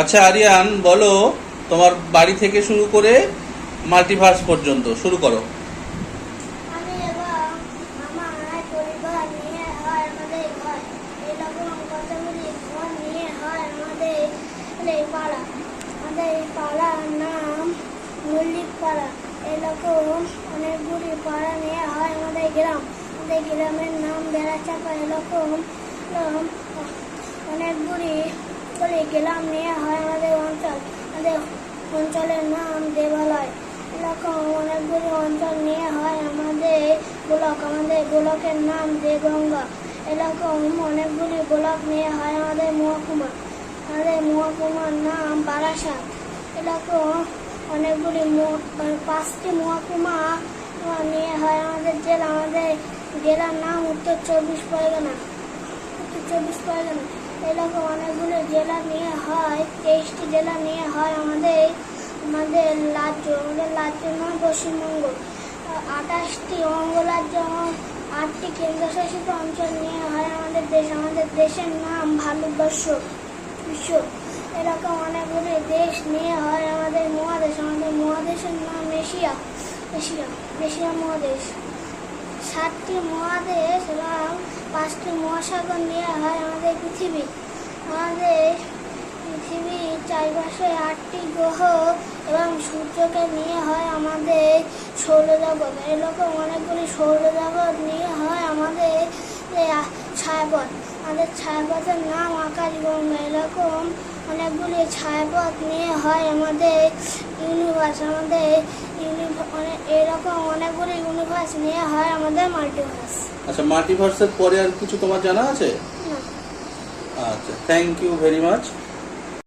আচ্ছা আরিয়ান, বলো, তোমার বাড়ি থেকে শুরু করে মাল্টিভার্স পর্যন্ত, শুরু করো। এরকম অনেকগুলি পাড়া নিয়ে হয় আমাদের গ্রাম। আমাদের গ্রামের নাম বেড়াচাপা এরকম অনেকগুলি করে গ্রাম নিয়ে হয় আমাদের অঞ্চল। আমাদের অঞ্চলের নাম দেবালয়। এরকম অনেকগুলি অঞ্চল নিয়ে হয় আমাদের ব্লক। আমাদের ব্লকের নাম দেগঙ্গা। এরকম অনেকগুলি ব্লক নিয়ে হয় আমাদের মহকুমা। আমাদের মহকুমার নাম বারাসাত। এরকম অনেকগুলি পাঁচটি মহকুমা। নিয়ে হয় আমাদের জেলা। আমাদের জেলার নাম উত্তর চব্বিশ পরগনা। উত্তর চব্বিশ পরগনা। এরকম অনেকগুলো জেলা নিয়ে হয়, তেইশটি জেলা নিয়ে হয় আমাদের আমাদের রাজ্য, আমাদের রাজ্যের নাম পশ্চিমবঙ্গ। আঠাশটি অঙ্গরাজ্য, আটটি কেন্দ্রশাসিত অঞ্চল নিয়ে হয় আমাদের দেশ। আমাদের দেশের নাম ভারতবর্ষ, বিশ্ব। এরকম অনেকগুলি দেশ নিয়ে হয় আমাদের মহাদেশ। আমাদের মহাদেশের নাম এশিয়া এশিয়া এশিয়া মহাদেশ। সাতটি মহাদেশ এবং পাঁচটি মহাসাগর নিয়ে হয় আমাদের পৃথিবী। আমাদের পৃথিবীর চারপাশে আটটি গ্রহ এবং সূর্যকে নিয়ে হয় আমাদের সৌরজগৎ। এরকম অনেকগুলি সৌরজগৎ নিয়ে হয় আমাদের ছায়াপথ। আমাদের ছায়াপথের নাম আকাশগঙ্গা এরকম অনেকগুলি ছায়াপথ নিয়ে হয় আমাদের ইউনিভার্স আমাদের ইউনিভার্স এরকম অনেকগুলি ইউনিভার্স নিয়ে হয় আমাদের মাল্টিভার্স আচ্ছা মাল্টিভার্সের পরে আর কিছু তোমার জানা আছে? আচ্ছা থ্যাংক ইউ ভেরি মাচ